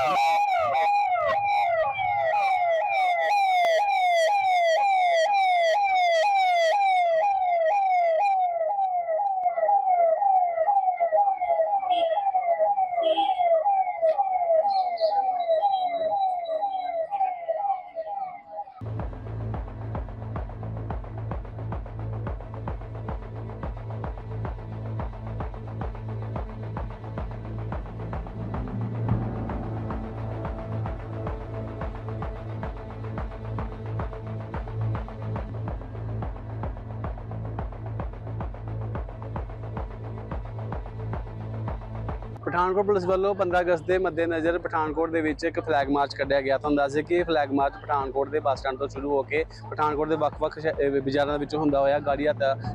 Oh. Pathankot police ਵੱਲੋਂ 15 ਅਗਸਤ ਦੇ ਮੱਦੇਨਜ਼ਰ ਪਠਾਨਕੋਟ ਦੇ ਵਿੱਚ ਇੱਕ ਫਲੈਗ ਮਾਰਚ ਕੱਢਿਆ ਗਿਆ। ਤੁਹਾਨੂੰ ਦੱਸ ਦਈਏ ਕਿ ਇਹ ਫਲੈਗ ਮਾਰਚ ਪਠਾਨਕੋਟ ਦੇ ਬੱਸ ਸਟੈਂਡ ਤੋਂ ਸ਼ੁਰੂ ਹੋ ਕੇ ਪਠਾਨਕੋਟ ਦੇ ਵੱਖ-ਵੱਖ ਸ਼ਹਿ- ਬਾਜ਼ਾਰਾਂ ਦੇ ਵਿੱਚੋਂ ਹੁੰਦਾ ਹੋਇਆ ਗਾੜੀਆ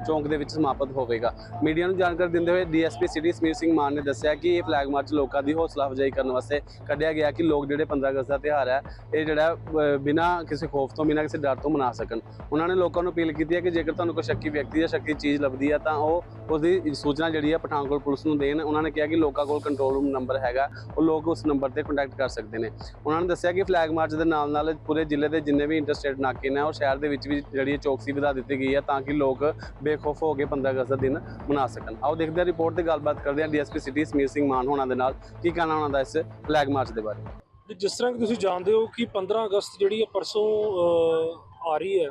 ਚੌਂਕ ਦੇ ਵਿੱਚ ਸਮਾਪਤ ਹੋਵੇਗਾ। ਮੀਡੀਆ ਨੂੰ ਜਾਣਕਾਰੀ ਦਿੰਦੇ ਹੋਏ ਡੀਐਸਪੀ ਸਿਟੀ ਸਮੀਰ ਸਿੰਘ ਮਾਨ ਨੇ ਦੱਸਿਆ ਕਿ ਇਹ ਫਲੈਗ ਮਾਰਚ ਲੋਕਾਂ ਦੀ ਹੌਸਲਾ ਅਫਜ਼ਾਈ ਕਰਨ ਵਾਸਤੇ ਕੱਢਿਆ ਗਿਆ ਕਿ ਲੋਕ ਜਿਹੜੇ 15 ਅਗਸਤ ਦਾ ਤਿਉਹਾਰ ਹੈ, ਇਹ ਜਿਹੜਾ ਬਿਨਾਂ ਕਿਸੇ ਖੌਫ ਤੋਂ, ਬਿਨਾਂ ਕਿਸੇ ਡਰ ਤੋਂ ਮਨਾ ਸਕਣ। ਉਹਨਾਂ ਨੇ ਲੋਕਾਂ ਨੂੰ ਅਪੀਲ ਕੀਤੀ ਹੈ ਕਿ ਜੇਕਰ ਤੁਹਾਨੂੰ ਕੋਈ ਸ਼ੱਕੀ ਵਿਅਕਤੀ ਜਾਂ ਸ਼ੱਕੀ ਚੀਜ਼ ਲੱਭਦੀ ਹੈ ਤਾਂ ਉਹ ਉਸ ਦੀ ਸੂਚਨਾ ਜਿਹੜੀ ਹੈ ਪਠਾਨਕੋਟ ਪੁਲਿਸ ਨੂੰ ਦੇਣ, ਉਹਨਾਂ ਨੇ ਕਿਹਾ ਕਿ ਲੋਕਾਂ ਕੋਲ ਕੰਟਰੋਲ ਰੂਮ ਨੰਬਰ ਹੈਗਾ, ਉਹ ਲੋਕ ਉਸ ਨੰਬਰ ਤੇ ਕੰਟੈਕਟ ਕਰ ਸਕਦੇ ਨੇ। ਉਹਨਾਂ ਨੇ ਦੱਸਿਆ ਕਿ ਫਲੈਗ ਮਾਰਚ ਦੇ ਨਾਲ ਨਾਲ ਪੂਰੇ ਜ਼ਿਲ੍ਹੇ ਦੇ ਜਿੰਨੇ ਵੀ ਇੰਟਰਸਟੇਟ ਨਾਕੇ ਨੇ, ਉਹ ਸ਼ਹਿਰ ਦੇ ਵਿੱਚ ਵੀ ਜਿਹੜੀ ਹੈ ਚੌਕਸੀ ਵਧਾ ਦਿੱਤੀ ਗਈ ਹੈ ਤਾਂ ਕਿ ਲੋਕ ਬੇਖੌਫ ਹੋ ਕੇ 15 ਅਗਸਤ ਦਾ ਦਿਨ ਮਨਾ ਸਕਣ। ਆਓ ਦੇਖਦੇ ਹਾਂ ਰਿਪੋਰਟ ਤੇ ਗੱਲਬਾਤ ਕਰਦੇ ਹਾਂ ਡੀਐਸਪੀ ਸਿਟੀ ਸਮੀਰ ਸਿੰਘ ਮਾਨ ਹੋਣਾ ਦੇ ਨਾਲ। ਕੀ ਕਹਿਣਾ ਉਹਨਾਂ ਦਾ ਇਸ ਫਲੈਗ ਮਾਰਚ ਦੇ ਬਾਰੇ? ਜਿਸ ਤਰ੍ਹਾਂ ਕਿ ਤੁਸੀਂ ਜਾਣਦੇ ਹੋ ਕਿ 15 ਅਗਸਤ ਜਿਹੜੀ ਹੈ ਪਰਸੋਂ ਆ ਰਹੀ ਹੈ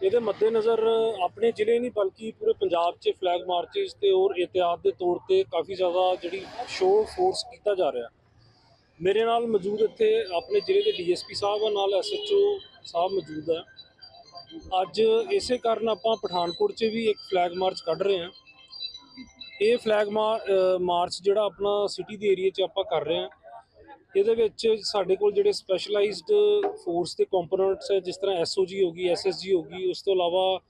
ਇਹਦੇ ਮੱਦੇਨਜ਼ਰ ਆਪਣੇ ਜ਼ਿਲ੍ਹੇ ਨਹੀਂ ਬਲਕਿ ਪੂਰੇ ਪੰਜਾਬ 'ਚ ਫਲੈਗ ਮਾਰਚਸ ਤੇ ਔਰ ਇਤਿਹਾਦ ਦੇ ਤੌਰ ਤੇ ਕਾਫੀ ਜ਼ਿਆਦਾ ਜਿਹੜੀ ਸ਼ੋਅ ਫੋਰਸ ਕੀਤਾ ਜਾ ਰਿਹਾ। ਮੇਰੇ ਨਾਲ ਮੌਜੂਦ ਇੱਥੇ ਆਪਣੇ ਜ਼ਿਲ੍ਹੇ ਦੇ ਡੀਐਸਪੀ ਸਾਹਿਬ ਆ, ਨਾਲ ਐਸਐਚਓ ਸਾਹਿਬ ਮੌਜੂਦ ਹੈ ਅੱਜ ਇਸੇ ਕਾਰਨ ਆਪਾਂ ਪਠਾਨਕੋਟ 'ਚ ਵੀ ਇੱਕ ਫਲੈਗ ਮਾਰਚ ਕੱਢ ਰਹੇ ਹਾਂ। ਇਹ ਫਲੈਗ ਮਾਰਚ ਜਿਹੜਾ ਆਪਣਾ ਸਿਟੀ ਦੇ ਏਰੀਆ 'ਚ ਆਪਾਂ ਕਰ ਰਹੇ ਹਾਂ। ਇਹਦੇ ਵਿੱਚ ਸਾਡੇ ਕੋਲ ਜਿਹੜੇ ਸਪੈਸ਼ਲਾਈਜ਼ਡ ਫੋਰਸ ਦੇ ਕੰਪੋਨੈਂਟਸ ਹੈ, ਜਿਸ ਤਰ੍ਹਾਂ ਐਸਓਜੀ ਹੋ ਗਈ ਐਸਐਸਜੀ ਹੋ ਗਈ, ਉਸ ਤੋਂ ਇਲਾਵਾ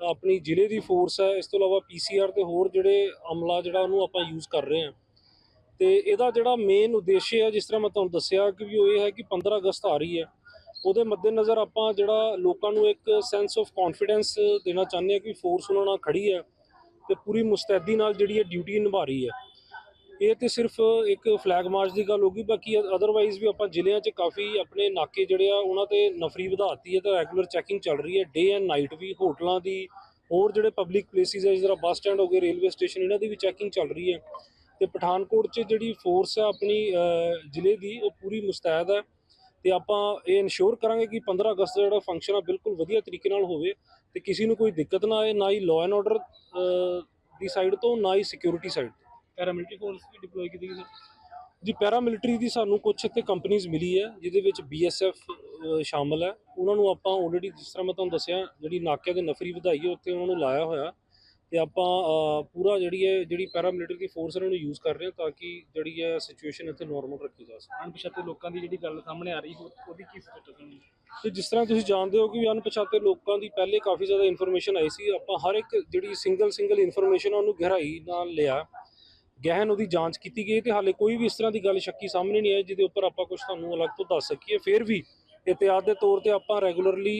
ਆਪਣੀ ਜ਼ਿਲ੍ਹੇ ਦੀ ਫੋਰਸ ਹੈ, ਇਸ ਤੋਂ ਇਲਾਵਾ ਪੀਸੀਆਰ ਤੇ ਹੋਰ ਜਿਹੜੇ ਅਮਲਾ ਜਿਹੜਾ ਉਹਨੂੰ ਆਪਾਂ ਯੂਜ਼ ਕਰ ਰਹੇ ਹਾਂ। ਤੇ ਇਹਦਾ ਜਿਹੜਾ ਮੇਨ ਉਦੇਸ਼ ਹੈ, ਜਿਸ ਤਰ੍ਹਾਂ ਮੈਂ ਤੁਹਾਨੂੰ ਦੱਸਿਆ ਕਿ ਵੀ ਉਹ ਇਹ ਹੈ ਕਿ 15 ਅਗਸਤ ਆ ਰਹੀ ਹੈ। ਉਹਦੇ ਮੱਦੇਨਜ਼ਰ ਆਪਾਂ ਜਿਹੜਾ ਲੋਕਾਂ ਨੂੰ ਇੱਕ ਸੈਂਸ ਆਫ ਕੌਨਫੀਡੈਂਸ ਦੇਣਾ ਚਾਹੁੰਦੇ ਹਾਂ ਕਿ ਫੋਰਸ ਉਹਨਾਂ ਨਾਲ ਖੜੀ ਹੈ ਤੇ ਪੂਰੀ ਮੁਸਤੈਦੀ ਨਾਲ ਜਿਹੜੀ ਇਹ ਡਿਊਟੀ ਨਿਭਾ ਰਹੀ ਹੈ। ਇਹ ਤੇ ਸਿਰਫ ਇੱਕ ਫਲੈਗ ਮਾਰਚ ਦੀ ਗੱਲ ਹੋਗੀ ਬਾਕੀ ਅਦਰਵਾਈਜ਼ ਵੀ ਆਪਾਂ ਜ਼ਿਲ੍ਹਿਆਂ 'ਚ ਕਾਫੀ ਆਪਣੇ ਨਾਕੇ ਜਿਹੜੇ ਆ, ਉਹਨਾਂ ਤੇ ਨਫਰੀ ਵਧਾਤੀ ਹੈ, ਤਾਂ ਰੈਗੂਲਰ ਚੈਕਿੰਗ ਚੱਲ ਰਹੀ ਹੈ ਡੇ ਐਂਡ ਨਾਈਟ ਵੀ ਹੋਟਲਾਂ ਦੀ ਹੋਰ ਜਿਹੜੇ ਪਬਲਿਕ ਪਲੇਸਿਸ ਹੈ ਜਿਸ ਤਰ੍ਹਾਂ ਬੱਸ ਸਟੈਂਡ ਹੋ ਗਏ ਰੇਲਵੇ ਸਟੇਸ਼ਨ ਇਹਨਾਂ ਦੀ ਵੀ ਚੈਕਿੰਗ ਚੱਲ ਰਹੀ ਹੈ। ਤੇ ਪਠਾਨਕੋਟ 'ਚ ਜਿਹੜੀ ਫੋਰਸ ਹੈ ਆਪਣੀ ਜ਼ਿਲ੍ਹੇ ਦੀ, ਉਹ ਪੂਰੀ ਮੁਸਤੈਦ ਹੈ। ਤੇ ਆਪਾਂ ਇਹ ਇਨਸ਼ੋਰ ਕਰਾਂਗੇ ਕਿ 15 ਅਗਸਤ ਦਾ ਜਿਹੜਾ ਫੰਕਸ਼ਨ ਆ, ਬਿਲਕੁਲ ਵਧੀਆ ਤਰੀਕੇ ਨਾਲ ਹੋਵੇ ਤੇ ਕਿਸੇ ਨੂੰ ਕੋਈ ਦਿੱਕਤ ਨਾ ਆਏ, ਨਾ ਹੀ ਲਾਅ ਐਂਡ ਆਰਡਰ ਦੀ ਸਾਈਡ ਤੋਂ, ਨਾ ਹੀ ਸਿਕਿਉਰਿਟੀ ਸਾਈਡ ਪੈਰਾਮਿਲਟਰੀ ਫੋਰਸ ਵੀ ਡਿਪਲੋਏ ਕੀਤੀ ਗਈ ਸਰ ਜੀ ਪੈਰਾਮਿਲਟਰੀ ਦੀ ਸਾਨੂੰ ਕੁਝ ਇੱਥੇ ਕੰਪਨੀਆਂ ਮਿਲੀ ਹੈ ਜਿਹਦੇ ਵਿੱਚ ਬੀਐਸਐਫ ਸ਼ਾਮਲ ਹੈ। ਉਹਨਾਂ ਨੂੰ ਆਪਾਂ ਆਲਰੇਡੀ ਜਿਸ ਤਰ੍ਹਾਂ ਮੈਂ ਤੁਹਾਨੂੰ ਦੱਸਿਆ ਜਿਹੜੀ ਨਾਕਿਆਂ ਦੇ ਨਫਰੀ ਵਧਾਈ ਹੈ ਉੱਥੇ ਉਹਨਾਂ ਨੂੰ ਲਾਇਆ ਹੋਇਆ। ਤੇ ਆਪਾਂ ਪੂਰਾ ਜਿਹੜੀ ਹੈ ਜਿਹੜੀ ਪੈਰਾਮਿਲਟਰੀ ਦੀ ਫੋਰਸ ਇਹਨਾਂ ਨੂੰ ਯੂਜ਼ ਕਰ ਰਹੇ ਹਾਂ ਤਾਂ ਕਿ ਜਿਹੜੀ ਹੈ ਸਿਚੁਏਸ਼ਨ ਇੱਥੇ ਨਾਰਮਲ ਰੱਖੀ ਜਾ ਸਕੇ। ਅਣਪਛਾਤੇ ਲੋਕਾਂ ਦੀ ਜਿਹੜੀ ਗੱਲ ਸਾਹਮਣੇ ਆ ਰਹੀ ਹੋ- ਉਹਦੀ ਕੀ ਸਟੇਟਸ ਹੈ ਤੇ ਜਿਸ ਤਰ੍ਹਾਂ ਤੁਸੀਂ ਜਾਣਦੇ ਹੋ ਕਿ ਅਣਪਛਾਤੇ ਲੋਕਾਂ ਦੀ ਪਹਿਲੇ ਕਾਫੀ ਜ਼ਿਆਦਾ ਇਨਫੋਰਮੇਸ਼ਨ ਆਈ ਸੀ ਆਪਾਂ ਹਰ ਇੱਕ ਜਿਹੜੀ ਸਿੰਗਲ ਸਿੰਗਲ ਇਨਫੋਰਮੇਸ਼ਨ ਉਹਨੂੰ ਗਹਿਰਾਈ ਨਾਲ ਲਿਆ। ਗਹਿਨ ਉਹਦੀ ਜਾਂਚ ਕੀਤੀ ਗਈ ਤੇ ਹਾਲੇ ਕੋਈ ਵੀ ਇਸ ਤਰ੍ਹਾਂ ਦੀ ਗੱਲ ਸ਼ੱਕੀ ਸਾਹਮਣੇ ਨਹੀਂ ਆਈ ਜਿਹਦੇ ਉੱਪਰ ਆਪਾਂ ਕੁਝ ਤੁਹਾਨੂੰ ਅਲੱਗ ਤੋਂ ਦੱਸ ਸਕੀਏ। ਫਿਰ ਵੀ ਇਤਿਆਦ ਦੇ ਤੌਰ ਤੇ ਆਪਾਂ ਰੈਗੂਲਰਲੀ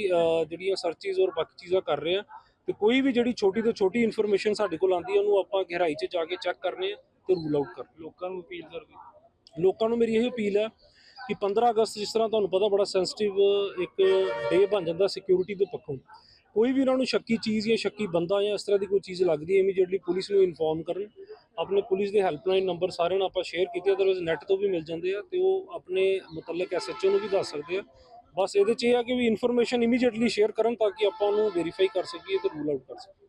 ਜਿਹੜੀਆਂ ਸਰਚਿਸ ਔਰ ਬਾਕੀ ਚੀਜ਼ਾਂ ਕਰ ਰਹੇ ਹਾਂ ਤੇ ਕੋਈ ਵੀ ਜਿਹੜੀ ਛੋਟੀ ਤੋਂ ਛੋਟੀ ਇਨਫੋਰਮੇਸ਼ਨ ਸਾਡੇ ਕੋਲ ਆਉਂਦੀ ਹੈ ਉਹਨੂੰ ਆਪਾਂ ਗਹਿਰਾਈ 'ਚ ਜਾ ਕੇ ਚੈੱਕ ਕਰਨੇ ਆ ਤੇ ਰੂਲ ਆਊਟ ਕਰ ਲੋਕਾਂ ਨੂੰ ਅਪੀਲ ਕਰਦੇ ਲੋਕਾਂ ਨੂੰ ਮੇਰੀ ਇਹ ਅਪੀਲ ਹੈ ਕਿ 15 ਅਗਸਤ ਜਿਸ ਤਰ੍ਹਾਂ ਤੁਹਾਨੂੰ ਪਤਾ ਬੜਾ ਸੈਂਸਿਟਿਵ ਇੱਕ ਡੇ ਬਣ ਜਾਂਦਾ ਸਿਕਿਉਰਿਟੀ ਦੇ ਪੱਖੋਂ। ਕੋਈ ਵੀ ਉਹਨਾਂ ਨੂੰ ਸ਼ੱਕੀ ਚੀਜ਼ ਜਾਂ ਸ਼ੱਕੀ ਬੰਦਾ ਜਾਂ ਇਸ ਤਰ੍ਹਾਂ ਦੀ ਕੋਈ ਚੀਜ਼ ਲੱਗਦੀ ਹੈ ਇਮੀਡੀਏਟਲੀ ਪੁਲਿਸ ਨੂੰ ਇਨਫੋਰਮ ਕਰਨ। ਆਪਣੇ ਪੁਲਿਸ ਦੇ ਹੈਲਪਲਾਈਨ ਨੰਬਰ ਸਾਰਿਆਂ ਨੂੰ ਆਪਾਂ ਸ਼ੇਅਰ ਕੀਤੇ ਅਦਰਵਾਇਜ਼ ਨੈਟ ਤੋਂ ਵੀ ਮਿਲ ਜਾਂਦੇ ਆ ਤੇ ਉਹ ਆਪਣੇ ਮੁਤਲਕ ਐਸਐਚਓ ਨੂੰ ਵੀ ਦੱਸ ਸਕਦੇ ਆ। ਬਸ ਇਹਦੇ ਚ ਇਹ ਆ ਕਿ ਵੀ ਇਨਫੋਰਮੇਸ਼ਨ ਇਮੀਡੀਏਟਲੀ ਸ਼ੇਅਰ ਕਰਨ ਤਾਂ ਕਿ ਆਪਾਂ ਉਹਨੂੰ ਵੈਰੀਫਾਈ ਕਰ ਸਕੀਏ ਤੇ ਰੂਲ ਆਊਟ ਕਰ ਸਕੀਏ।